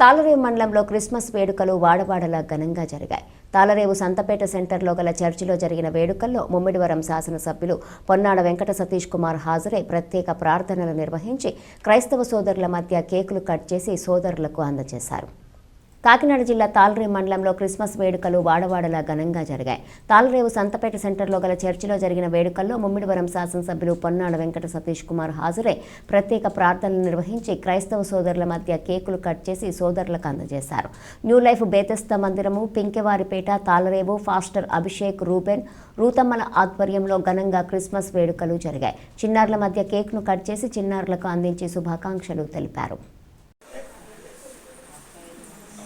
తాళరేవు మండలంలో క్రిస్మస్ వేడుకలు వాడవాడలా ఘనంగా జరిగాయి. తాళరేవు సంతపేట సెంటర్లో గల చర్చిలో జరిగిన వేడుకల్లో ముమ్మిడివరం శాసనసభ్యులు పొన్నాడ వెంకట సతీష్ కుమార్ హాజరై ప్రత్యేక ప్రార్థనలు నిర్వహించి క్రైస్తవ సోదరుల మధ్య కేకులు కట్ చేసి సోదరులకు అందజేశారు. కాకినాడ జిల్లా తాల్రేవు మండలంలో క్రిస్మస్ వేడుకలు వాడవాడలా ఘనంగా జరిగాయి. తాళరేవు సంతపేట సెంటర్లో గల చర్చిలో జరిగిన వేడుకల్లో ముమ్మిడివరం శాసనసభ్యులు పొన్నాడ వెంకట సతీష్ కుమార్ హాజరై ప్రత్యేక ప్రార్థనలు నిర్వహించి క్రైస్తవ సోదరుల మధ్య కేకులు కట్ చేసి సోదరులకు అందజేశారు. న్యూ లైఫ్ బేతస్త మందిరము పింకెవారిపేట తాలరేవు ఫాస్టర్ అభిషేక్ రూబెన్ రూతమ్మల ఆధ్వర్యంలో ఘనంగా క్రిస్మస్ వేడుకలు జరిగాయి. చిన్నారుల మధ్య కేక్ను కట్ చేసి చిన్నారులకు అందించి శుభాకాంక్షలు తెలిపారు.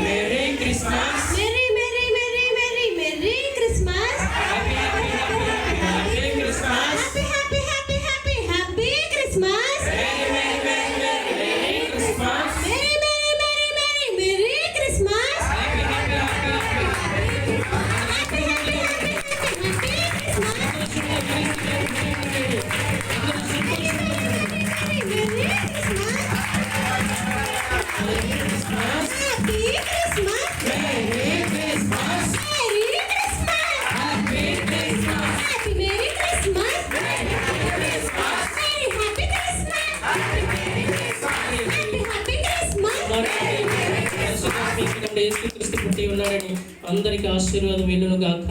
Merry Christmas. Merry, merry, merry, merry, merry Christmas. యేసుక్రీస్తు పుట్టి ఉన్నాడని అందరికీ ఆశీర్వాదం వెళ్ళును గాక